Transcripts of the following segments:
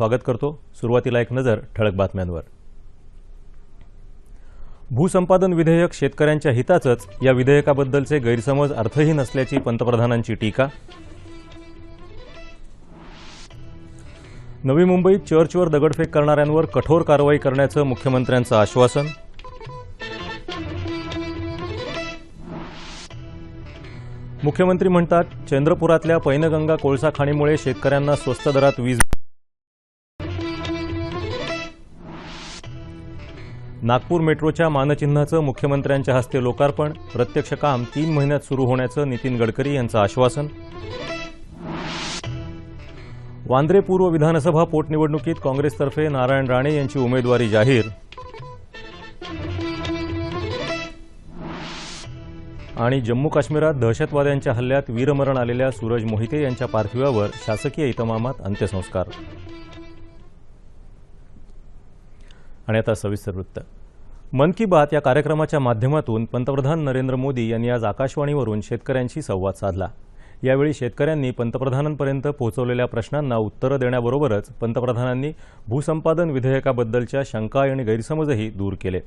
स्वागत करतो सुरुवातीला एक नजर ठळक बातम्यांवर. भूसंपादन विधेयक शेतकऱ्यांच्या हिताचंच या विधेयकाबद्दलचे गैरसमज अर्थहीन असल्याची पंतप्रधानांची टीका. नवी मुंबईत चर्चवर दगडफेक करणाऱ्यांवर कठोर कारवाई करण्याचं मुख्यमंत्र्यांचं आश्वासन. मुख्यमंत्री म्हणतात चंद्रपुरातल्या पैनगंगा कोळसा खाणीमुळे शेतकऱ्यांना स्वस्त दरात वीज नागपूर मेट्रोच्या मानचिन्हाचं मुख्यमंत्र्यांच्या हस्ते लोकार्पण प्रत्यक्ष काम तीन महिन्यात सुरू होण्याचं नितीन गडकरी यांचं आश्वासन. वांद्रे पूर्व विधानसभा पोटनिवडणुकीत काँग्रेसतर्फे नारायण राणे यांची उमेदवारी जाहीर. आणि जम्मू काश्मीरात दहशतवाद्यांच्या हल्ल्यात वीरमरण आलेल्या सूरज मोहिते यांच्या पार्थिवावर शासकीय इतमामात अंत्यसंस्कार. आणि आता सविस्तर वृत्त. मन की बात या कार्यक्रमाच्या माध्यमातून पंतप्रधान नरेंद्र मोदी यांनी आज आकाशवाणीवरून शेतकऱ्यांशी संवाद साधला. यावेळी शेतकऱ्यांनी पंतप्रधानांपर्यंत पोहोचवलेल्या प्रश्नांना उत्तरं देण्याबरोबरच पंतप्रधानांनी भूसंपादन विधेयकाबद्दलच्या शंका आणि गैरसमजही दूर केले.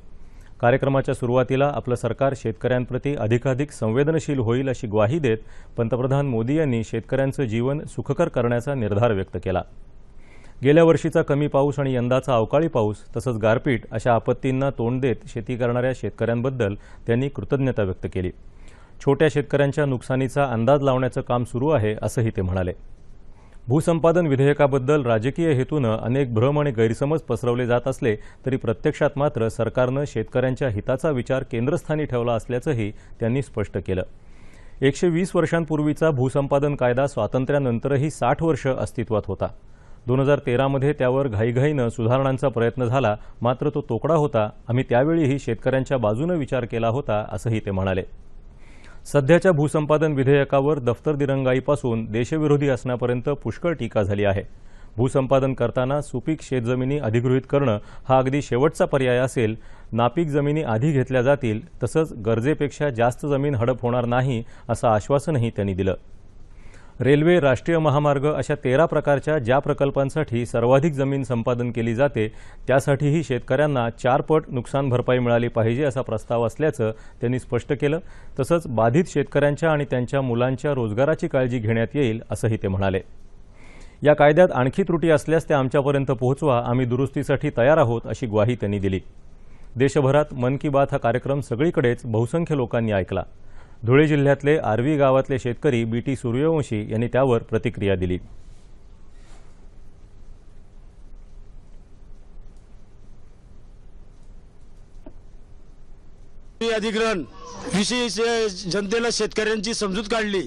कार्यक्रमाच्या सुरुवातीला आपलं सरकार शेतकऱ्यांप्रती अधिकाधिक संवेदनशील होईल अशी ग्वाही देत पंतप्रधान मोदी यांनी शेतकऱ्यांचं जीवन सुखकर करण्याचा निर्धार व्यक्त केला. गेल्या वर्षीचा कमी पाऊस आणि यंदाचा अवकाळी पाऊस तसंच गारपीट अशा आपत्तींना तोंड देत शेती करणाऱ्या शेतकऱ्यांबद्दल त्यांनी कृतज्ञता व्यक्त केली. छोट्या शेतकऱ्यांच्या नुकसानीचा अंदाज लावण्याचं काम सुरू आहे असंही ते म्हणाले. भूसंपादन विधेयकाबद्दल राजकीय हेतूनं अनेक भ्रम आणि गैरसमज पसरवले जात असले तरी प्रत्यक्षात मात्र सरकारनं शेतकऱ्यांच्या हिताचा विचार केंद्रस्थानी ठेवला असल्याचंही त्यांनी स्पष्ट केलं. एकशे वीस वर्षांपूर्वीचा भूसंपादन कायदा स्वातंत्र्यानंतरही साठ वर्ष अस्तित्वात होता. दोन हजार तेरामध्ये त्यावर घाईघाईनं सुधारणांचा प्रयत्न झाला मात्र तो तोकडा होता. आम्ही त्यावेळीही शेतकऱ्यांच्या बाजूनं विचार केला होता असंही ते म्हणाले. सध्याच्या भूसंपादन विधेयकावर दफ्तर दिरंगाईपासून देशविरोधी असण्यापर्यंत पुष्कळ टीका झाली आहे. भूसंपादन करताना सुपीक शेतजमिनी अधिगृहित करणं हा अगदी शेवटचा पर्याय असेल. नापीक जमिनी आधी घेतल्या जातील तसंच गरजेपेक्षा जास्त जमीन हडप होणार नाही असं आश्वासनही त्यांनी दिलं. रेल्वे राष्ट्रीय महामार्ग अशा तेरा प्रकारच्या ज्या प्रकल्पांसाठी सर्वाधिक जमीन संपादन केली जाते त्यासाठीही शेतकऱ्यांना चारपट नुकसान भरपाई मिळाली पाहिजे असा प्रस्ताव असल्याचं त्यांनी स्पष्ट केलं. तसंच बाधित शेतकऱ्यांच्या आणि त्यांच्या मुलांच्या रोजगाराची काळजी घेण्यात येईल असंही ते म्हणाले. या कायद्यात आणखी त्रुटी असल्यास त्या आमच्यापर्यंत पोहोचवा आम्ही दुरुस्तीसाठी तयार आहोत अशी ग्वाही त्यांनी दिली. देशभरात मन की बात हा कार्यक्रम सगळीकडेच बहुसंख्य लोकांनी ऐकला. धुळे जिल्ह्यातले आर्वी गावातले शेतकरी बी टी सूर्यवंशी यांनी त्यावर प्रतिक्रिया दिली. अधिग्रहण विषयी जनतेला शेतकऱ्यांची समजूत काढली.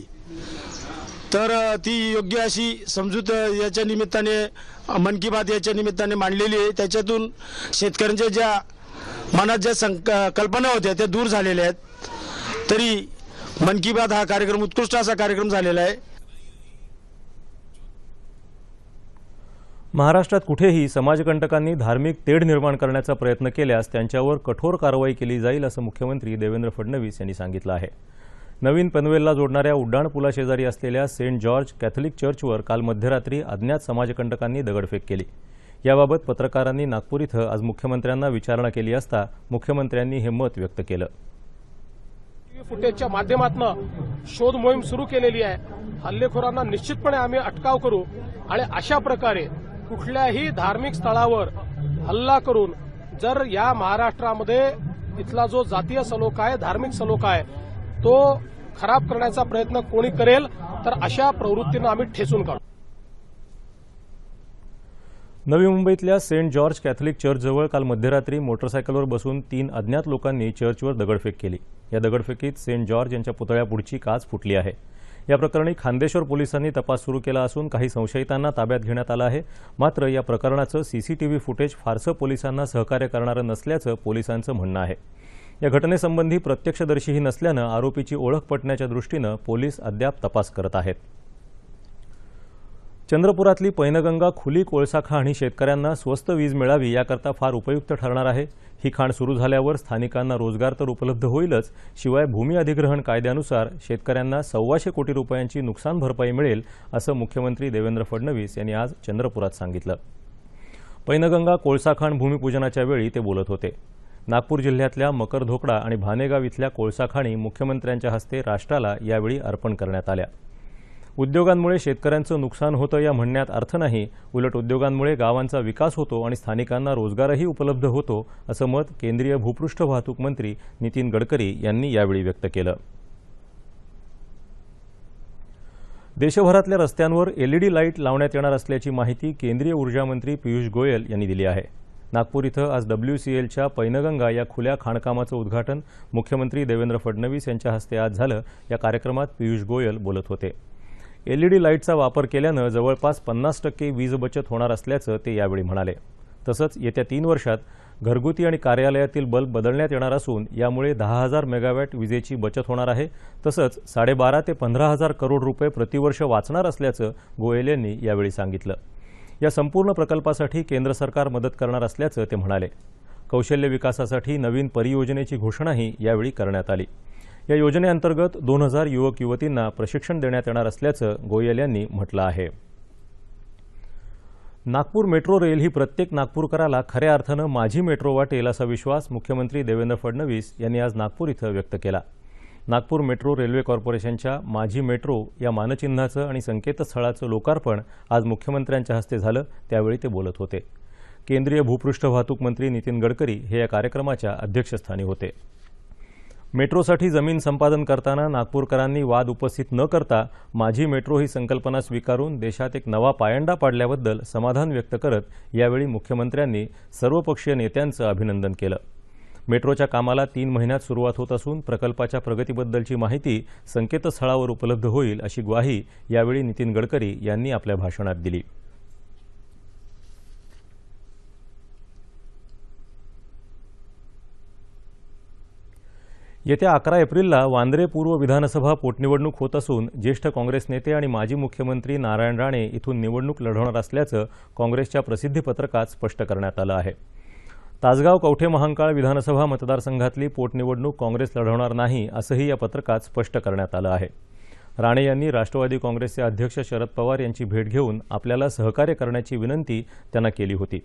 तर ती योग्य अशी समजूत याच्या निमित्ताने मन की बात याच्या निमित्ताने मांडलेली आहे. त्याच्यातून शेतकऱ्यांच्या ज्या मनात ज्या संक कल्पना होत्या त्या दूर झालेल्या आहेत. तरी मन की बात हा कार्यक्रम उत्कृष्ट असा कार्यक्रम झालेला आहे. महाराष्ट्रात कुठेही समाजकंटकांनी धार्मिक तेढ निर्माण करण्याचा प्रयत्न केल्यास त्यांच्यावर कठोर कारवाई केली जाईल असं मुख्यमंत्री देवेंद्र फडणवीस यांनी सांगितलं आहे. नवीन पनवेलला जोडणाऱ्या उड्डाण पुलाशेजारी असलेल्या सेंट जॉर्ज कॅथलिक चर्चवर काल मध्यरात्री अज्ञात समाजकंटकांनी दगडफेक केली. याबाबत पत्रकारांनी नागपूर इथं आज मुख्यमंत्र्यांना विचारणा केली असता मुख्यमंत्र्यांनी हे मत व्यक्त केलं. फुटेजच्या माध्यमातून शोध मोहीम सुरू केलेली आहे. हल्लेखोरांना निश्चितपणे आम्ही अटकाव करू आणि अशा प्रकारे कुठल्याही धार्मिक स्थळावर हल्ला करून जर या महाराष्ट्रामध्ये इथला जो जातीय सलोखा आहे धार्मिक सलोखा आहे तो खराब करण्याचा प्रयत्न कोणी करेल तर अशा प्रवृत्तीनं आम्ही ठेचून काढू. नवी मुंबईतल्या सेंट जॉर्ज कॅथलिक चर्चजवळ काल मध्यरात्री मोटरसायकलवर बसून तीन अज्ञात लोकांनी चर्चवर दगडफेक केली. या दगडफेकीत सेंट जॉर्ज यांच्या पुतळ्यापुढची काच फुटली आहे. या प्रकरणी खांदेश्वर पोलिसांनी तपास सुरू केला असून काही संशयितांना ताब्यात घेण्यात आलं आहे. मात्र या प्रकरणाचं सीसीटीव्ही फुटेज फारसं पोलिसांना सहकार्य करणारं नसल्याचं पोलिसांचं म्हणणं आहे. या घटनेसंबंधी प्रत्यक्षदर्शीही नसल्यानं आरोपीची ओळख पटण्याच्या दृष्टीनं पोलीस अद्याप तपास करत आहेत. चंद्रपुरातली पैनगंगा खुली कोळसा खाण ही शेतकऱ्यांना स्वस्त वीज मिळावी याकरता फार उपयुक्त ठरणार आहे. ही खाण सुरू झाल्यावर स्थानिकांना रोजगार तर उपलब्ध होईलच. शिवाय भूमी अधिग्रहण कायद्यानुसार शेतकऱ्यांना सव्वाशे कोटी रुपयांची नुकसान भरपाई मिळेल असं मुख्यमंत्री देवेंद्र फडणवीस यांनी आज चंद्रपुरात सांगितलं. पैनगंगा कोळसा खाण भूमिपूजनाच्या वेळी ते बोलत होते. नागपूर जिल्ह्यातल्या मकरधोकडा आणि भानेगाव इथल्या कोळसा खाणी मुख्यमंत्र्यांच्या हस्ते राष्ट्राला यावेळी अर्पण करण्यात आल्या. उद्योगांमुळे शेतकऱ्यांचं नुकसान होतं या म्हणण्यात अर्थ नाही. उलट उद्योगांमुळे गावांचा विकास होतो आणि स्थानिकांना रोजगारही उपलब्ध होतो असं मत केंद्रीय भूपृष्ठ वाहतूक मंत्री नितीन गडकरी यांनी यावेळी व्यक्त केलं. देशभरातल्या रस्त्यांवर एलईडी लाइट लावण्यात येणार असल्याची माहिती केंद्रीय ऊर्जामंत्री पियुष गोयल यांनी दिली आहे. नागपूर इथं आज डब्ल्यूसीएलच्या पैनगंगा या खुल्या खाणकामाचं उद्घाटन मुख्यमंत्री देवेंद्र फडणवीस यांच्या हस्ते आज झालं. या कार्यक्रमात पियुष गोयल बोलत होते. एलईडी लाईटचा वापर केल्यानं जवळपास पन्नास टक्के वीज बचत होणार असल्याचं ते यावेळी म्हणाले. तसंच येत्या तीन वर्षात घरगुती आणि कार्यालयातील बल्ब बदलण्यात येणार असून यामुळे दहा हजार मेगावॅट विजेची बचत होणार आहे. तसंच साडेबारा ते पंधरा हजार करोड रुपये प्रतिवर्ष वाचणार असल्याचं गोयल यांनी यावेळी सांगितलं. या संपूर्ण प्रकल्पासाठी केंद्र सरकार मदत करणार असल्याचं ते म्हणाले. कौशल्य विकासासाठी नवीन परियोजनेची घोषणाही यावेळी करण्यात आली. या योजनेअंतर्गत दोन हजार युवक युवतींना प्रशिक्षण देण्यात येणार असल्याचं गोयल यांनी म्हटलं आहे. नागपूर मेट्रो रेल ही प्रत्येक नागपूरकराला खऱ्या अर्थानं माझी मेट्रो वाटेल असा विश्वास मुख्यमंत्री देवेंद्र फडणवीस यांनी आज नागपूर इथं व्यक्त केला. नागपूर मेट्रो रेल्वे कॉर्पोरेशनच्या माझी मेट्रो या मानचिन्हाचं आणि संकेतस्थळाचं लोकार्पण आज मुख्यमंत्र्यांच्या हस्ते झालं त्यावेळी ते बोलत होते. केंद्रीय भूपृष्ठ वाहतूक मंत्री नितीन गडकरी हे या कार्यक्रमाच्या अध्यक्षस्थानी होते. मेट्रोसाठी जमीन संपादन करताना नागपूरकरांनी वाद उपस्थित न करता माझी मेट्रो ही संकल्पना स्वीकारून देशात एक नवा पायंडा पाडल्याबद्दल समाधान व्यक्त करत यावेळी मुख्यमंत्र्यांनी सर्वपक्षीय नेत्यांचं अभिनंदन केलं. मेट्रोच्या कामाला तीन महिन्यात सुरुवात होत असून प्रकल्पाच्या प्रगतीबद्दलची माहिती संकेतस्थळावर उपलब्ध होईल अशी ग्वाही यावेळी नितीन गडकरी यांनी आपल्या भाषणात दिली. येत्या अकरा एप्रिलला वांद्रे पूर्व विधानसभा पोटनिवडणूक होत असून ज्येष्ठ काँग्रेस नेते आणि माजी मुख्यमंत्री नारायण राणे इथून निवडणूक लढवणार असल्याचं काँग्रेसच्या प्रसिद्धीपत्रकात स्पष्ट करण्यात आलं आहे. तासगाव कवठे महांकाळ विधानसभा मतदारसंघातली पोटनिवडणूक काँग्रेस लढवणार नाही असंही या पत्रकात स्पष्ट करण्यात आलं आहे. राणे यांनी राष्ट्रवादी काँग्रेसचे अध्यक्ष शरद पवार यांची भेट घेऊन आपल्याला सहकार्य करण्याची विनंती त्यांना केली होती.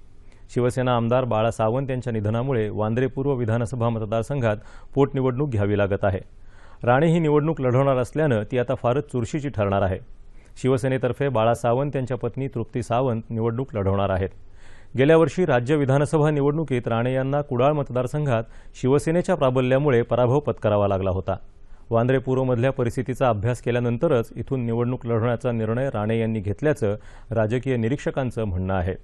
शिवसेना आमदार बाळा सावंत यांच्या निधनामुळे वांद्रे पूर्व विधानसभा मतदारसंघात पोटनिवडणूक घ्यावी लागत आहे. राणे ही निवडणूक लढवणार असल्यानं ती आता फारच चुरशीची ठरणार आहे. शिवसेनेतर्फे बाळा सावंत यांच्या पत्नी तृप्ती सावंत निवडणूक लढवणार आहेत. गेल्या वर्षी राज्य विधानसभा निवडणुकीत राणे यांना कुडाळ मतदारसंघात शिवसेनेच्या प्राबल्यामुळे पराभव पत्करावा लागला होता. वांद्रे पूर्वमधल्या परिस्थितीचा अभ्यास केल्यानंतरच इथून निवडणूक लढवण्याचा निर्णय राणे यांनी घेतल्याचं राजकीय निरीक्षकांचं म्हणणं आहे.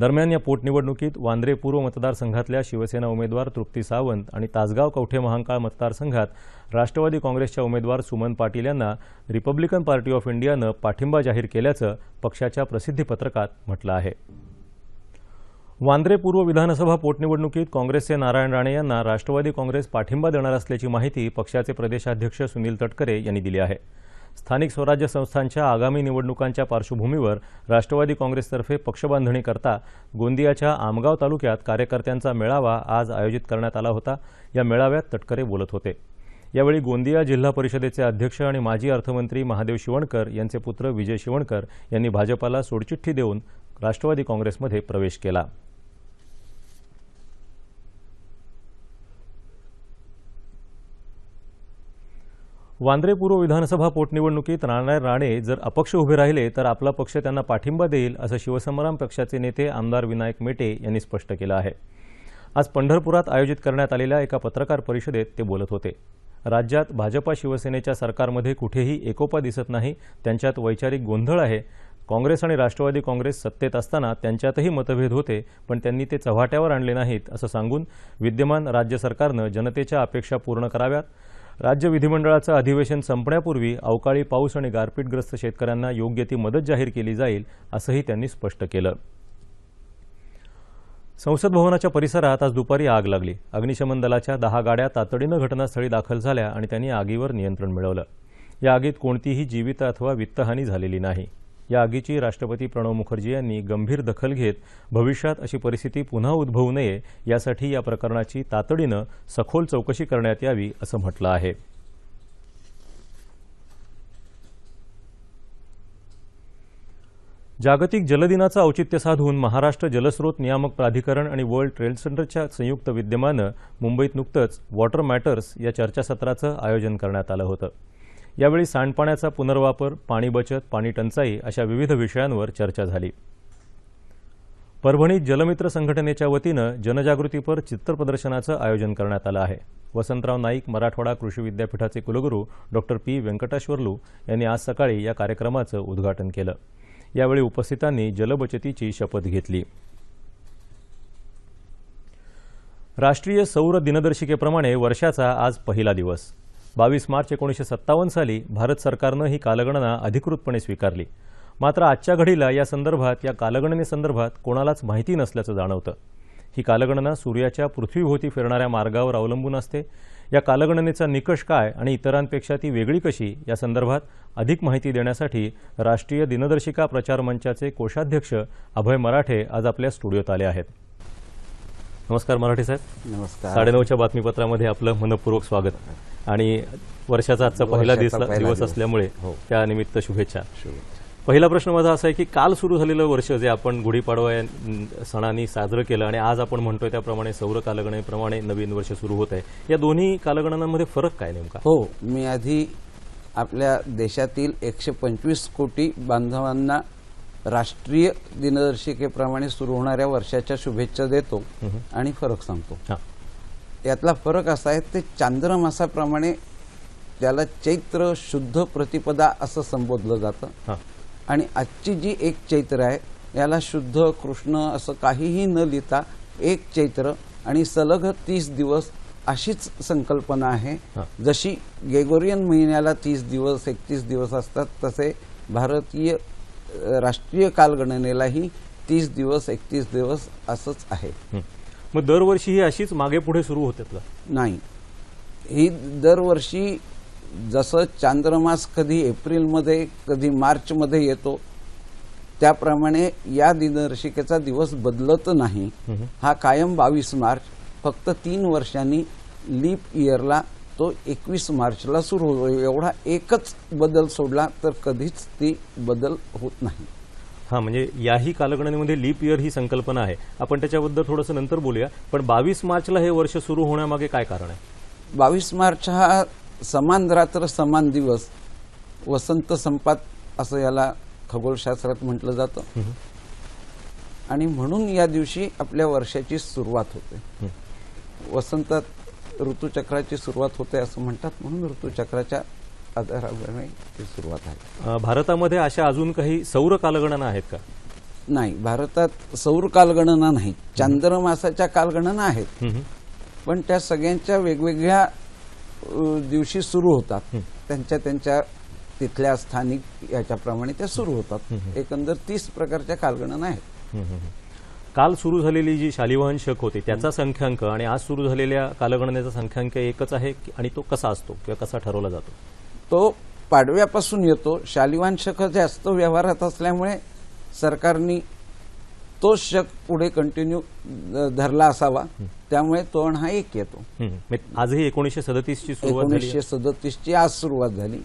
दरम्यान या पोटनिवडणुकीत वांद्रे पूर्व मतदारसंघातल्या शिवसेना उमेदवार तृप्ती सावंत आणि तासगाव कवठे महांकाळ मतदारसंघात राष्ट्रवादी काँग्रेसच्या उमेदवार सुमन पाटील यांना रिपब्लिकन पार्टी ऑफ इंडियानं पाठिंबा जाहीर केल्याचं पक्षाच्या प्रसिद्धीपत्रकात म्हटलं आहे. वांद्रे पूर्व विधानसभा पोटनिवडणुकीत काँग्रेसचे नारायण राणे यांना राष्ट्रवादी काँग्रेस पाठिंबा देणार असल्याची माहिती पक्षाचे प्रदेशाध्यक्ष सुनील तटकरे यांनी दिली आहे. स्थानिक स्वराज्य संस्थांच्या आगामी निवडणुकांच्या पार्श्वभूमीवर राष्ट्रवादी काँग्रेसतर्फे पक्षबांधणी करता गोंदियाच्या आमगाव तालुक्यात कार्यकर्त्यांचा मेळावा आज आयोजित करण्यात आला होता. या मेळाव्यात तटकरे बोलत होते. यावेळी गोंदिया जिल्हा परिषदेचे अध्यक्ष आणि माजी अर्थमंत्री महादेव शिवणकर यांचे पुत्र विजय शिवणकर यांनी भाजपाला सोडचिठ्ठी देऊन राष्ट्रवादी काँग्रेसमध्ये प्रवेश केला. वांद्रे पूर्व विधानसभा पोटनिवडणुकीत नारायण राणे जर अपक्ष उभे राहिले तर आपला पक्ष त्यांना पाठिंबा देईल असं शिवसंग्राम पक्षाचे नेते आमदार विनायक मेटे यांनी स्पष्ट केलं आहे. आज पंढरपुरात आयोजित करण्यात आलेल्या एका पत्रकार परिषदेत ते बोलत होते. राज्यात भाजपा शिवसेनेच्या सरकारमध्ये कुठेही एकोपा दिसत नाही त्यांच्यात वैचारिक गोंधळ आहे. काँग्रेस आणि राष्ट्रवादी काँग्रेस सत्तेत असताना त्यांच्यातही मतभेद होते पण त्यांनी ते चव्हाट्यावर आणले नाहीत असं सांगून विद्यमान राज्य सरकारनं जनतेच्या अपेक्षा पूर्ण कराव्यात. राज्य विधिमंडळाचं अधिवेशन संपण्यापूर्वी अवकाळी पाऊस आणि गारपीटग्रस्त शेतकऱ्यांना योग्य ती मदत जाहीर केली जाईल असंही त्यांनी स्पष्ट केलं. संसद भवनाच्या परिसरात आज दुपारी आग लागली. अग्निशमन दलाच्या दहा गाड्या तातडीनं घटनास्थळी दाखल झाल्या आणि त्यांनी आगीवर नियंत्रण मिळवलं. या आगीत कोणतीही जीवित अथवा वित्तहानी झालेली नाही. या आगीची राष्ट्रपती प्रणव मुखर्जी यांनी गंभीर दखल घेत भविष्यात अशी परिस्थिती पुन्हा उद्भवू नये यासाठी या प्रकरणाची तातडीनं सखोल चौकशी करण्यात यावी असं म्हटलं आहे. जागतिक जलदिनाचं औचित्य साधून महाराष्ट्र जलस्रोत नियामक प्राधिकरण आणि वर्ल्ड ट्रेड सेंटरच्या संयुक्त विद्यमानं मुंबईत नुकतंच वॉटर मॅटर्स या चर्चासत्राचं आयोजन करण्यात आलं होतं. यावेळी सांडपाण्याचा पुनर्वापर पाणी बचत पाणी टंचाई अशा विविध विषयांवर चर्चा झाली. परभणीत जलमित्र संघटनेच्या वतीनं जनजागृतीपर चित्रप्रदर्शनाचं आयोजन करण्यात आलं आहे. वसंतराव नाईक मराठवाडा कृषी विद्यापीठाचे कुलगुरू डॉक्टर पी. व्यंकटेश्वरलू यांनी आज सकाळी या कार्यक्रमाचं उद्घाटन केलं. यावेळी उपस्थितांनी जलबचतीची शपथ घेतली. राष्ट्रीय सौर दिनदर्शिकेप्रमाणे वर्षाचा आज पहिला दिवस. बावीस मार्च एकोणीसशे सत्तावन्न साली भारत सरकारनं ही कालगणना अधिकृतपणे स्वीकारली. मात्र आजच्या घडीला या संदर्भात या कालगणनेसंदर्भात कोणालाच माहिती नसल्याचं जाणवतं. ही कालगणना सूर्याच्या पृथ्वीभोवती फिरणाऱ्या मार्गावर अवलंबून असते. या कालगणनेचा निकष काय आणि इतरांपेक्षा ती वेगळी कशी या संदर्भात अधिक माहिती देण्यासाठी राष्ट्रीय दिनदर्शिका प्रचार मंचाचे कोषाध्यक्ष अभय मराठे आज आपल्या स्टुडिओत आले आहेत. नमस्कार मराठे साहेब. नमस्कार. साडेनऊच्या बातमीपत्रामध्ये आपलं मनपूर्वक स्वागत. आणि वर्षाचा आजचा पहिला दिवस. असल्यामुळे हो. त्यानिमित्त शुभेच्छा. पहिला प्रश्न माझा असा आहे की काल सुरू झालेलं वर्ष जे आपण गुढीपाडवा या सणाने साजरं केलं आणि आज आपण म्हणतोय त्याप्रमाणे सौर कालगणनेप्रमाणे नवीन वर्ष सुरू होत आहे. या दोन्ही कालगणनांमध्ये फरक काय नेमका? हो मी आधी आपल्या देशातील एकशे पंचवीस कोटी बांधवांना राष्ट्रीय दिनदर्शिकेप्रमाणे सुरू होणाऱ्या वर्षाच्या शुभेच्छा देतो आणि फरक सांगतो. यातला फरक असा आहे ते चांद्रमासाप्रमाणे त्याला चैत्र शुद्ध प्रतिपदा असं संबोधलं जातं आणि आजची जी एक चैत्र आहे याला शुद्ध कृष्ण असं काहीही न लिहिता एक चैत्र आणि सलग तीस दिवस अशीच संकल्पना आहे. जशी गेगोरियन महिन्याला तीस दिवस एकतीस दिवस असतात तसे भारतीय राष्ट्रीय कालगणनेलाही तीस दिवस एकतीस दिवस असंच आहे. मग दरवर्षी ही अशीच मागे पुढे सुरू होतात का? नाही. ही दरवर्षी जसं चांद्रमास कधी एप्रिलमध्ये कधी मार्चमध्ये येतो त्याप्रमाणे या दिनदर्शिकेचा दिवस बदलत नाही. हा कायम बावीस मार्च फक्त तीन वर्षांनी लीप इयरला तो एकवीस मार्चला सुरू होतो. एवढा एकच बदल सोडला तर कधीच ती बदल होत नाही. हां म्हणजे याही कालगणनेमध्ये लीप इयर ही संकल्पना आहे. आपण त्याच्याबद्दल थोडंसं नंतर बोलूया. पण बावीस मार्चला हे वर्ष सुरू होण्यामागे काय कारण आहे? बावीस मार्च हा समान रात्र समान दिवस वसंत संपात असं याला खगोलशास्त्रात म्हटलं जातं. आणि म्हणून या दिवशी आपल्या वर्षाची सुरुवात होते. वसंतात ऋतुचक्राची सुरुवात होते असं म्हणतात म्हणून ऋतुचक्राच्या आधारावर ती सुरुवात आहे भारतामध्ये अशा अजून काही सौर कालगणना आहेत का? नाही भारतात सौर कालगणना नाही. चांद्रमासाच्या कालगणना आहेत. पण त्या सगळ्यांच्या वेगवेगळ्या दिवशी सुरू होतात. त्यांच्या त्यांच्या तिथल्या स्थानिक याच्याप्रमाणे त्या सुरू होतात. एकंदर तीस प्रकारच्या कालगणना आहेत. काल सुरू झालेली जी शालिवाहन शक होते त्याचा संख्याक आणि आज सुरू झालेल्या कालगणनेचा संख्याक एकच आहे आणि तो कसा असतो किंवा कसा ठरवला जातो? तो पाडव्यापासून येतो. शालिवान शक जास्त व्यवहारात असल्यामुळे सरकारने तो शक पुढे कंटिन्यू धरला असावा. त्यामुळे तोरण हा एक येतो. म्हणजे आजही एकोणीसशे सदतीसची सुरुवात एकोणीसशे सदतीसची आज सुरुवात झाली.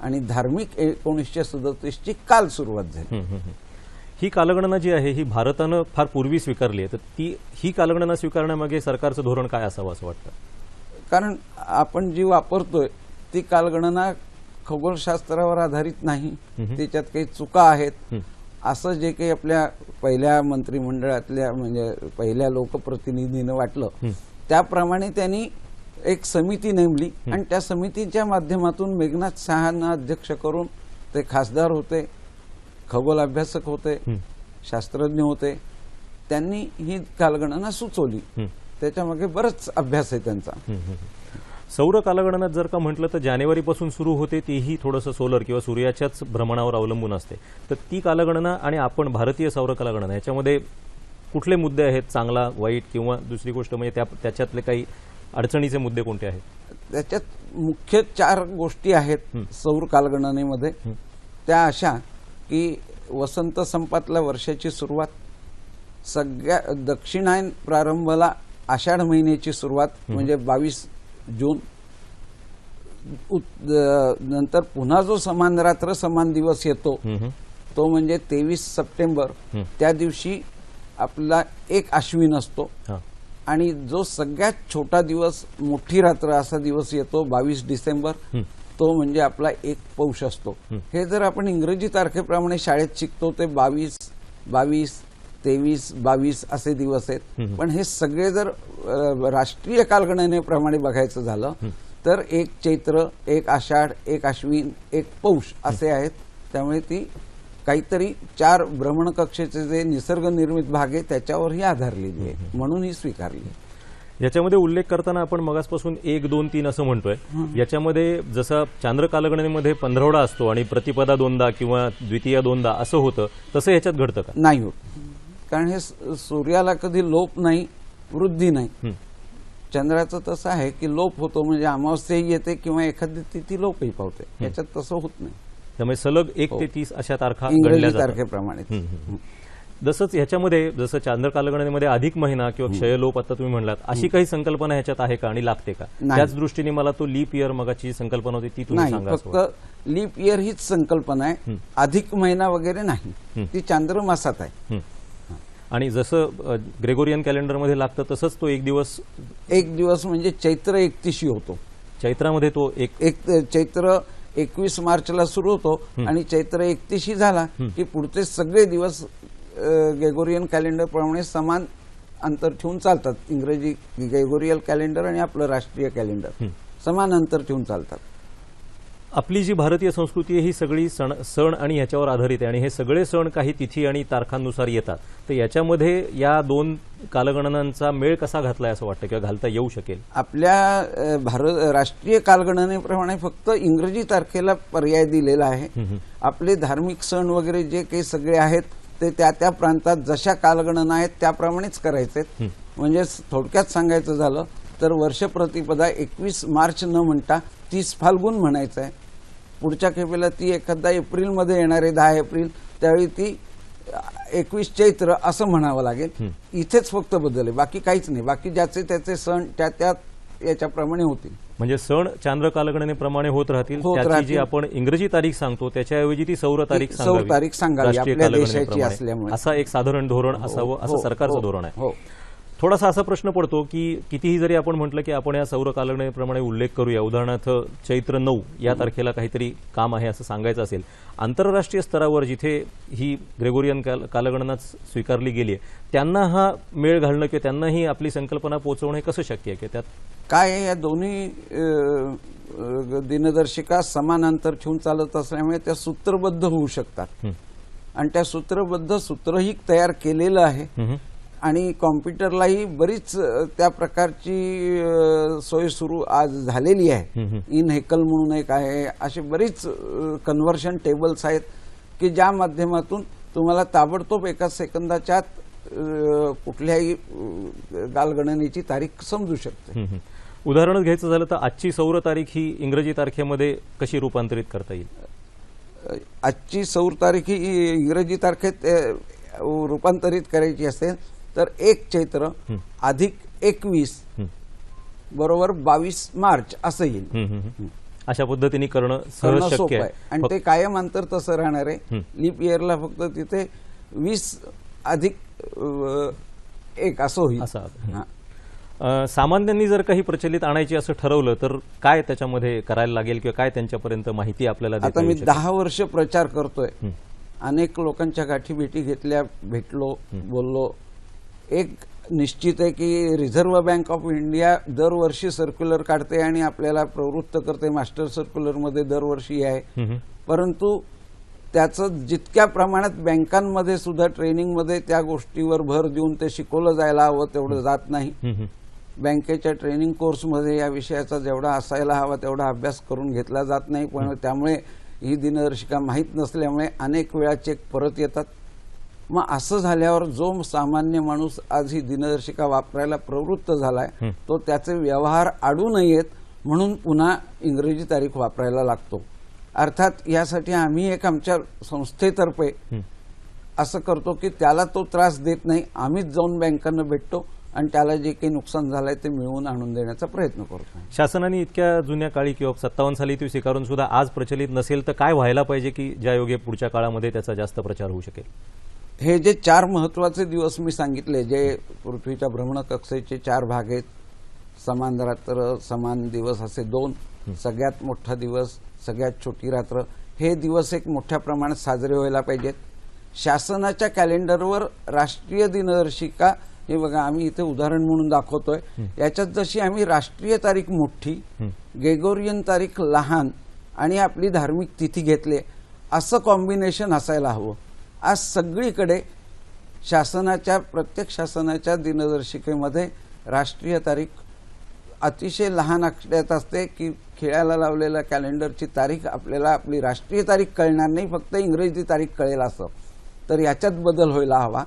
आणि धार्मिक एकोणीसशे सदतीसची काल सुरुवात झाली. ही कालगणना जी आहे ही भारतानं फार पूर्वी स्वीकारली आहे. तर ती ही कालगणना स्वीकारण्यामागे सरकारचं धोरण काय असावं असं वाटतं? कारण आपण जी वापरतोय ती कालगणना खगोलशास्त्रावर आधारित नाही. त्याच्यात काही चुका आहेत. असं जे काही आपल्या पहिल्या मंत्रिमंडळातल्या म्हणजे पहिल्या लोकप्रतिनिधीनं वाटलं त्याप्रमाणे त्यांनी एक समिती नेमली आणि त्या समितीच्या माध्यमातून मेघनाथ शहाना अध्यक्ष करून ते खासदार होते खगोल अभ्यासक होते शास्त्रज्ञ होते. त्यांनी ही कालगणना सुचवली. त्याच्यामागे बराच अभ्यास आहे त्यांचा. सौर कालगणनात जर का म्हटलं तर जानेवारीपासून सुरू होते तीही थोडंसं सोलर किंवा सूर्याच्याच भ्रमणावर अवलंबून असते. तर ती कालगणना आणि आपण भारतीय सौर कालगणना याच्यामध्ये कुठले मुद्दे आहेत चांगला वाईट किंवा दुसरी गोष्ट म्हणजे त्या त्याच्यातले काही अडचणीचे मुद्दे कोणते आहेत? त्याच्यात मुख्य चार गोष्टी आहेत सौर कालगणनेमध्ये. त्या अशा की वसंत संपातल्या वर्षाची सुरुवात सगळ्या दक्षिणायन प्रारंभाला आषाढ महिन्याची सुरुवात म्हणजे बावीस जून नंतर पुन्हा जो समान रात्र समान दिवस येतो. तो म्हणजे तेवीस सप्टेंबर. त्या दिवशी आपला एक अश्विन असतो आणि जो सगळ्यात छोटा दिवस मोठी रात्र असा दिवस येतो बावीस डिसेंबर. तो म्हणजे आपला एक पौष असतो हे जर आपण इंग्रजी तारखेप्रमाणे शाळेत शिकतो ते बावीस बावीस तेवीस बावीस असे दिवस आहेत. पण हे सगळे जर राष्ट्रीय कालगणनेप्रमाणे बघायचं झालं तर एक चैत्र एक आषाढ एक अश्विन एक पौष असे आहेत. त्यामुळे ती काहीतरी चार भ्रमण कक्षेचे जे निसर्ग निर्मित भाग आहे त्याच्यावर ही आधारलेली आहे म्हणून ही स्वीकारली. आहे. याच्यामध्ये उल्लेख करताना आपण मगासपासून एक दोन तीन असं म्हणतोय. याच्यामध्ये जसं चांद्र कालगणनेमध्ये पंधरवडा असतो आणि प्रतिपदा दोनदा किंवा द्वितीय दोनदा असं होतं तसं ह्याच्यात घडतं का? नाही होत. कारण हे सूर्याला कधी लोप नाही वृद्धी नाही. हं. चंद्राचं तसं आहे की लोप होतो म्हणजे अमावस्याही येते किंवा एखादी तिथी लोपही पावते. याच्यात तसं होत नाही. त्यामुळे सलग एक ते तीस अशा तारखा हो. इंग्रजी तारखेप्रमाणे. हं, हं, हं. जसंच ह्याच्यामध्ये जसं चांद्र कालगणनेमध्ये अधिक महिना किंवा क्षयलोप आता तुम्ही म्हणलात अशी काही संकल्पना ह्याच्यात आहे का आणि लागते का. त्याच दृष्टीने मला तो लीप इयर मगाची संकल्पना होती ती तुम्ही सांगा फक्त लीप इयर हीच संकल्पना आहे. अधिक महिना वगैरे नाही. हं. ती चांद्रमासात आहे. हं. आणि जसं ग्रेगोरियन कॅलेंडरमध्ये लागतं तसंच तो एक दिवस एक दिवस म्हणजे चैत्र एकतीशी होतो. चैत्रामध्ये तो एक एक चैत्र एकवीस मार्चला सुरू होतो आणि चैत्र एकतीशी झाला की पुढचे सगळे दिवस गेगोरियन कॅलेंडर प्रमाणे समान अंतर ठेवून चालतात. इंग्रजी गेगोरियल कॅलेंडर आणि आपलं राष्ट्रीय कॅलेंडर समान अंतर ठेवून चालतात. आपली जी भारतीय संस्कृती आहे ही सगळी सण सण आणि ह्याच्यावर आधारित आहे. आणि हे सगळे सण काही तिथी आणि तारखांनुसार येतात. तर याच्यामध्ये या दोन कालगणनांचा मेळ कसा घातलाय असं वाटतं किंवा घालता येऊ शकेल? आपल्या भारत राष्ट्रीय कालगणनेप्रमाणे फक्त इंग्रजी तारखेला पर्याय दिलेला आहे. आपले धार्मिक सण वगैरे जे काही सगळे आहेत ते त्या त्या प्रांतात जशा कालगणना आहेत त्याप्रमाणेच करायचे म्हणजे थोडक्यात सांगायचं झालं तर वर्षप्रतिपदा एकवीस मार्च न म्हणता तीस फाल्गुन म्हणायचं आहे पुढच्या खेपेला ती एखादा एप्रिलमध्ये येणार आहे दहा एप्रिल. त्यावेळी ती एकवीस चैत्र असं म्हणावं लागेल. इथेच फक्त बदल आहे. बाकी काहीच नाही. बाकी ज्याचे त्याचे सण त्या त्या याच्याप्रमाणे होतील. म्हणजे सण चांद्र कालगणनेप्रमाणे होत राहतील. जी. आपण इंग्रजी तारीख सांगतो त्याच्याऐवजी ती सौर तारीख सौर. तारीख सांगावी, राष्ट्रीय आपल्या कालगणनेप्रमाणे. देशाची असल्यामुळे. असा एक साधारण धोरण असावं असं हो, सरकारचं हो, धोरण आहे. हो. थोडासा असा प्रश्न पडतो की कितीही जरी आपण म्हटलं की आपण या सौर कालगणनेप्रमाणे उल्लेख करूया. उदाहरणार्थ चैत्र नऊ या तारखेला काहीतरी काम आहे असं सांगायचं असेल. आंतरराष्ट्रीय स्तरावर जिथे ही ग्रेगोरियन काल कालगणना स्वीकारली गेली आहे त्यांना हा मेळ घालणं किंवा त्यांनाही आपली संकल्पना पोहोचवणं हे कसं शक्य आहे? की त्यात काय आहे, या दोन्ही दिनदर्शिका समान अंतर ठेवून चालत असल्यामुळे त्या सूत्रबद्ध होऊ शकतात. आणि त्या सूत्रबद्ध सूत्रही तयार केलेलं आहे. आणि कॉम्प्युटरलाही बरीच त्या प्रकारची सोय सुरू आज झालेली आहे. इन हेकल म्हणून एक आहे. अशी बरीच कन्व्हर्शन टेबल्स आहेत की ज्या माध्यमातून तुम्हाला ताबडतोब एका सेकंदाच्या आत, कुठल्याही अ, कालगणनेची तारीख समजू शकते. उदाहरणच घ्यायचं झालं तर आजची सौर तारीख ही इंग्रजी तारखेमध्ये कशी रूपांतरित करता येईल? आजची सौर तारीख ही इंग्रजी तारखेत रूपांतरित करायची असेल तर एक चैत्र अधिक एकवीस. बरोबर बावीस मार्च असं येईल. अशा पद्धतीने करणं सहज सोपं शक्य आहे. आणि ते कायम अंतर तसं राहणार आहे. लीप इयरला फक्त तिथे वीस अधिक एक असं होईल. हा. सामान्यांनी जर काही प्रचलित आणायची असं ठरवलं तर काय त्याच्यामध्ये करायला लागेल किंवा काय त्यांच्यापर्यंत माहिती आपल्याला देता आता मी? दहा वर्ष प्रचार करतोय. अनेक लोकांच्या गाठी भेटी घेतल्या भेटलो बोललो. एक निश्चित आहे की रिझर्व्ह बँक ऑफ इंडिया दरवर्षी सर्क्युलर काढते आणि आपल्याला प्रवृत्त करते. मास्टर सर्क्युलरमध्ये दरवर्षी आहे. परंतु त्याचं जितक्या प्रमाणात बँकांमध्ये सुद्धा ट्रेनिंगमध्ये त्या गोष्टीवर भर देऊन ते शिकवलं जायला हवं तेवढं जात नाही. बँकेच्या ट्रेनिंग कोर्समध्ये या विषयाचा जेवढा असायला हवा तेवढा अभ्यास करून घेतला जात नाही. पण त्यामुळे ही दिनदर्शिका माहीत नसल्यामुळे अनेक वेळा चेक परत येतात. मग असं झाल्यावर जो सामान्य माणूस आज ही दिनदर्शिका वापरायला प्रवृत्त झालाय तो त्याचे व्यवहार आडू नयेत म्हणून पुन्हा इंग्रजी तारीख वापरायला लागतो. अर्थात यासाठी आम्ही एक आमच्या संस्थेतर्फे असं करतो की त्याला तो त्रास देत नाही आम्हीच जाऊन बँकांना भेटतो आणि त्याला जे काही नुकसान झालंय ते मिळवून आणून देण्याचा प्रयत्न करतो. शासनाने इतक्या जुन्या काळी किंवा सत्तावन्न साली ती स्वीकारून सुद्धा आज प्रचलित नसेल तर काय व्हायला पाहिजे की ज्या योगे पुढच्या काळामध्ये त्याचा जास्त प्रचार होऊ शकेल? हे जे चार महत्त्वाचे दिवस मी सांगितले जे पृथ्वीच्या भ्रमणकक्षेचे चार भाग आहेत समान रात्र समान दिवस असे दोन सगळ्यात मोठा दिवस सगळ्यात छोटी रात्र हे दिवस एक मोठ्या प्रमाणात साजरे व्हायला पाहिजेत. शासनाच्या कॅलेंडरवर राष्ट्रीय दिनदर्शिका हे बघा आम्ही इथे उदाहरण म्हणून दाखवतोय. याच्यात जशी आम्ही राष्ट्रीय तारीख मोठी गेगोरियन तारीख लहान आणि आपली धार्मिक तिथी घेतले असं कॉम्बिनेशन असायला हवं. आज सगळीकडे शासनाच्या प्रत्येक शासनाच्या दिनदर्शिकेमध्ये राष्ट्रीय तारीख अतिशय लहान अक्षरात असते की खेळायला लावलेल्या कॅलेंडरची तारीख आपल्याला आपली राष्ट्रीय तारीख कळणार नाही फक्त इंग्रजी तारीख कळेल असं. तर याच्यात बदल व्हायला हवा.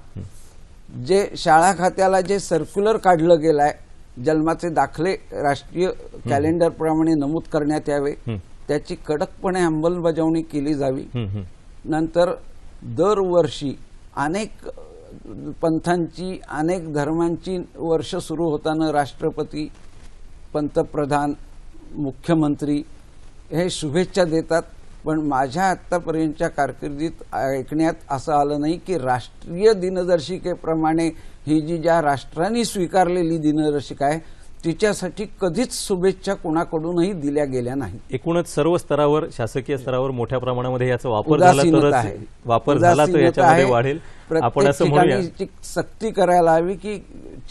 जे शाळा खात्याला जे सर्क्युलर काढलं गेलं आहे जन्माचे दाखले राष्ट्रीय कॅलेंडर प्रमाणे नमूद करण्यात यावे त्याची कडकपणे अंमलबजावणी केली जावी. नंतर दरवर्षी अनेक पंथांची अनेक धर्मांची वर्ष सुरू होताना राष्ट्रपती पंतप्रधान मुख्यमंत्री हे शुभेच्छा देतात. पण माझ्या आत्तापर्यंतच्या कारकिर्दीत ऐकण्यात असं आलं नाही की राष्ट्रीय दिनदर्शिकेप्रमाणे ही जी ज्या राष्ट्रांनी स्वीकारलेली दिनदर्शिका आहे तिच्यासाठी कधीच शुभेच्छा कोणाकडूनही दिल्या गेल्या नाहीत एकूणच सर्व स्तरावर शासकीय स्तरावर मोठ्या प्रमाणामध्ये याचा वापर झाला वापर झाला तर याच्यामध्ये. वाढेल. आपण असं म्हणूया. सक्ती करायला हवी की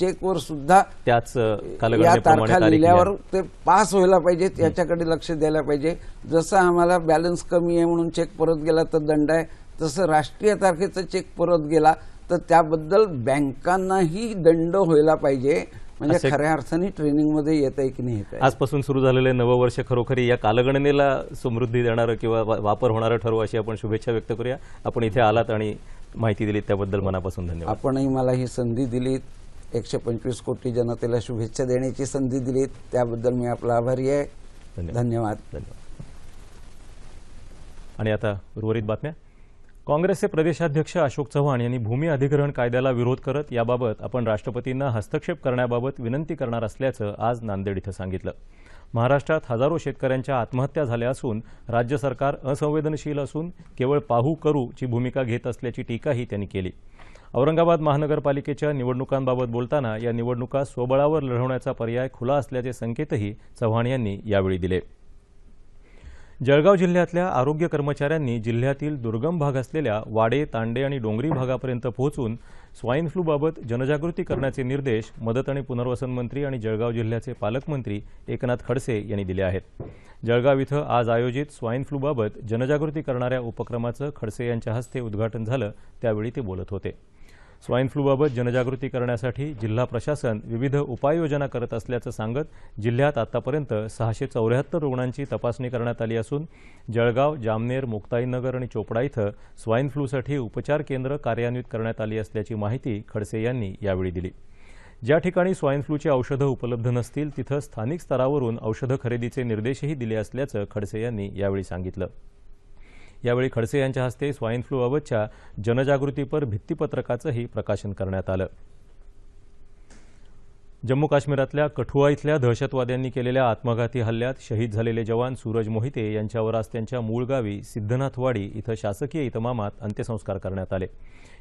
चेकवर सुद्धा त्याच या तारखा लिहिल्यावर लिहा. ते पास व्हायला पाहिजेत याच्याकडे लक्ष द्यायला पाहिजे. जसं आम्हाला बॅलन्स कमी आहे म्हणून चेक परत गेला तर दंड आहे. तसं राष्ट्रीय तारखेचा चेक परत गेला तर त्याबद्दल बँकांनाही दंड व्हायला पाहिजे. म्हणजे खऱ्या अर्थाने ट्रेनिंगमध्ये येत आहे की नाही येत आहे आजपासून सुरू झालेले नववर्ष खरोखरी या कालगणनेला समृद्धी देणारं किंवा वापर होणारं ठरवू अशी आपण शुभेच्छा व्यक्त करूया. आपण इथे आलात आणि माहिती दिली त्याबद्दल मनापासून धन्यवाद. आपणही मला ही संधी दिलीत. एकशे पंचवीस कोटी जनतेला शुभेच्छा देण्याची संधी दिलीत. त्याबद्दल मी आपला आभारी आहे. धन्यवाद. धन्यवाद. आणि आता उर्वरित बातम्या? काँग्रेसचे प्रदेशाध्यक्ष अशोक चव्हाण यांनी भूमी अधिग्रहण कायद्याला विरोध करत याबाबत आपण राष्ट्रपतींना हस्तक्षेप करण्याबाबत विनंती करणार असल्याचं आज नांदेड इथं सांगितलं. महाराष्ट्रात हजारो शेतकऱ्यांच्या आत्महत्या झाल्या असून राज्य सरकार असंवेदनशील असून केवळ पाहू करू ची भूमिका घेत असल्याची टीकाही त्यांनी केली. औरंगाबाद महानगरपालिकेच्या निवडणुकांबाबत बोलताना या निवडणुका स्वबळावर लढवण्याचा पर्याय खुला असल्याचे संकेतही चव्हाण यांनी यावेळी दिले. जळगाव जिल्ह्यातल्या आरोग्य कर्मचाऱ्यांनी जिल्ह्यातील दुर्गम भाग असलेल्या वाडे तांडे आणि डोंगरी भागापर्यंत पोहोचून स्वाईन फ्लूबाबत जनजागृती करण्याचे निर्देश मदत आणि पुनर्वसन मंत्री आणि जळगाव जिल्ह्याचे पालकमंत्री एकनाथ खडसे यांनी दिले आहेत. जळगाव इथं आज आयोजित स्वाईन फ्लूबाबत जनजागृती करणाऱ्या उपक्रमाचं खडसे यांच्या हस्ते उद्घाटन झालं त्यावेळी ते बोलत होते. स्वाईन फ्लूबाबत जनजागृती करण्यासाठी जिल्हा प्रशासन विविध उपाययोजना करत असल्याचं सांगत जिल्ह्यात आतापर्यंत सहाशे चौऱ्याहत्तर रुग्णांची तपासणी करण्यात आली असून जळगाव जामनेर मुक्ताईनगर आणि चोपडा इथं स्वाईन फ्लूसाठी उपचार केंद्र कार्यान्वित करण्यात आली असल्याची माहिती खडसे यांनी यावेळी दिली. ज्या ठिकाणी स्वाईन फ्लूची औषधं उपलब्ध नसतील तिथं स्थानिक स्तरावरून औषधं खरेदीचे निर्देशही दिले असल्याचं खडसे यांनी यावेळी सांगितलं. यावेळी खडसे यांच्या हस्ते स्वाईन फ्लूबाबतच्या जनजागृतीपर भित्तीपत्रकाचंही प्रकाशन करण्यात आलं. जम्मू काश्मीरातल्या कठुआ इथल्या दहशतवाद्यांनी केलेल्या आत्मघाती हल्ल्यात शहीद झालेले जवान सूरज मोहिते यांच्यावर आज त्यांच्या मूळ गावी सिद्धनाथवाडी इथं शासकीय इतमामात अंत्यसंस्कार करण्यात आले.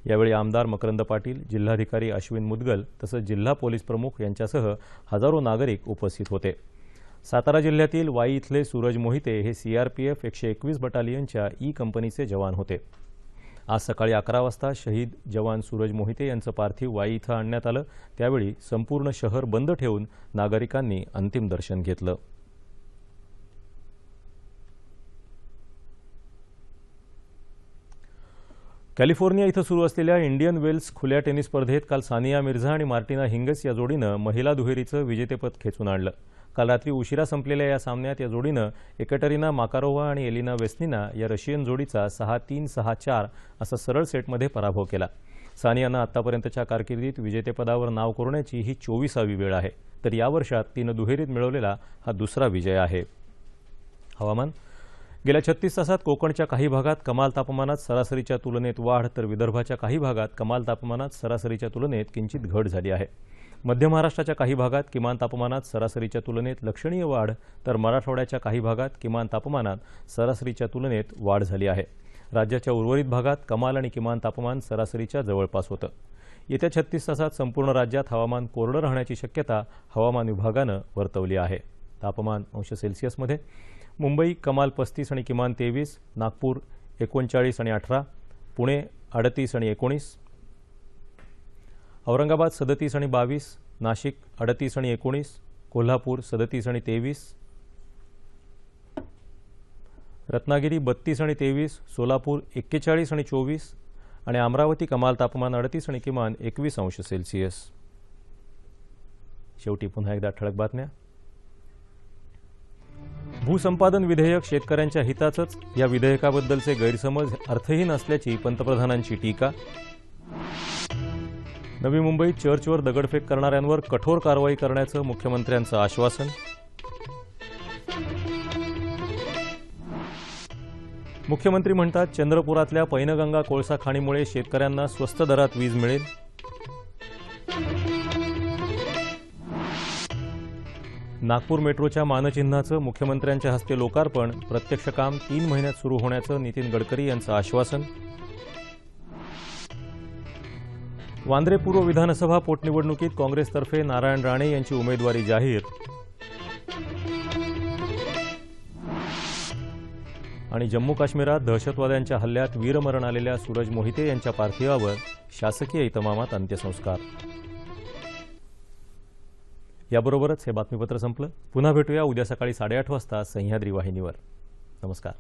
यावेळी आमदार मकरंद पाटील जिल्हाधिकारी अश्विन मुदगल तसंच जिल्हा पोलीस प्रमुख यांच्यासह हजारो नागरिक उपस्थित होते. सातारा जिल्ह्यातील वाई इथले सूरज मोहिते हे सीआरपीएफ एकशे एकवीस बटालियनच्या ई कंपनीचे जवान होते. आज सकाळी अकरा वाजता शहीद जवान सूरज मोहिते यांचं पार्थिव वाई इथं आणण्यात आलं. त्यावेळी संपूर्ण शहर बंद ठेवून नागरिकांनी अंतिम दर्शन घेतलं. कॅलिफोर्निया इथं सुरू असलेल्या इंडियन वेल्स खुल्या टेनिस स्पर्धेत काल सानिया मिर्झा आणि मार्टिना हिंगस या जोडीनं महिला दुहेरीचं विजेतेपद खेचून आणलं. काल रात्री उशिरा संपलेल्या या सामन्यात या जोडीनं एकटरीना माकारोव्हा आणि एलिना वेस्निना या रशियन जोडीचा सहा तीन सहा चार असा सरळ सेटमध्ये पराभव केला. सानियानं आतापर्यंतच्या कारकिर्दीत विजेतेपदावर नाव कोरण्याची ही चोवीसावी वेळ आहे. तर या वर्षात तिनं दुहेरीत मिळवलेला हा दुसरा विजय आहे. हवामान. गेल्या छत्तीस तासात कोकणच्या काही भागात कमाल तापमानात सरासरीच्या तुलनेत वाढ तर विदर्भाच्या काही भागात कमाल तापमानात सरासरीच्या तुलनेत किंचित घट झाली आहे. मध्य महाराष्ट्राच्या काही भागात किमान तापमानात सरासरीच्या तुलनेत लक्षणीय वाढ तर मराठवाड्याच्या काही भागात किमान तापमानात सरासरीच्या तुलनेत वाढ झाली आहे. राज्याच्या उर्वरित भागात कमाल आणि किमान तापमान सरासरीच्या जवळपास होतं. येत्या छत्तीस तासात संपूर्ण राज्यात हवामान कोरडं राहण्याची शक्यता हवामान विभागानं वर्तवली आहे. तापमान अंश सेल्सिअसमध्ये मुंबई कमाल पस्तीस आणि किमान तेवीस नागपूर एकोणचाळीस आणि अठरा पुणे अडतीस आणि एकोणीस औरंगाबाद सदतीस आणि बावीस नाशिक अडतीस आणि एकोणीस कोल्हापूर सदतीस आणि तेवीस रत्नागिरी बत्तीस आणि तेवीस सोलापूर एक्केचाळीस आणि चोवीस आणि अमरावती कमाल तापमान अडतीस आणि किमान एकवीस अंश सेल्सिअस. शेवटी पुन्हा एकदा ठळक बातम्या. भूसंपादन विधेयक शेतकऱ्यांच्या हिताचंच या विधेयकाबद्दलचे गैरसमज अर्थहीन असल्याची पंतप्रधानांची टीका. नवी मुंबईत चर्चवर दगडफेक करणाऱ्यांवर कठोर कारवाई करण्याचं मुख्यमंत्र्यांचं आश्वासन. मुख्यमंत्री म्हणतात चंद्रपुरातल्या पैनगंगा कोळसा खाणीमुळे शेतकऱ्यांना स्वस्त दरात वीज मिळेल. नागपूर मेट्रोच्या मानचिन्हाचं मुख्यमंत्र्यांच्या हस्ते लोकार्पण प्रत्यक्ष काम तीन महिन्यात सुरू होण्याचं नितीन गडकरी यांचं आश्वासन. वांद्रे पूर्व विधानसभा पोटनिवडणुकीत काँग्रेसतर्फे नारायण राणे यांची उमेदवारी जाहीर. आणि जम्मू काश्मीरात दहशतवाद्यांच्या हल्ल्यात वीरमरण आलेल्या सूरज मोहिते यांच्या पार्थिवावर शासकीय इतमामात अंत्यसंस्कार. याबरोबरच हे बातमीपत्र संपलं. पुन्हा भेटूया उद्या सकाळी साडेआठ वाजता सह्याद्री वाहिनीवर. नमस्कार.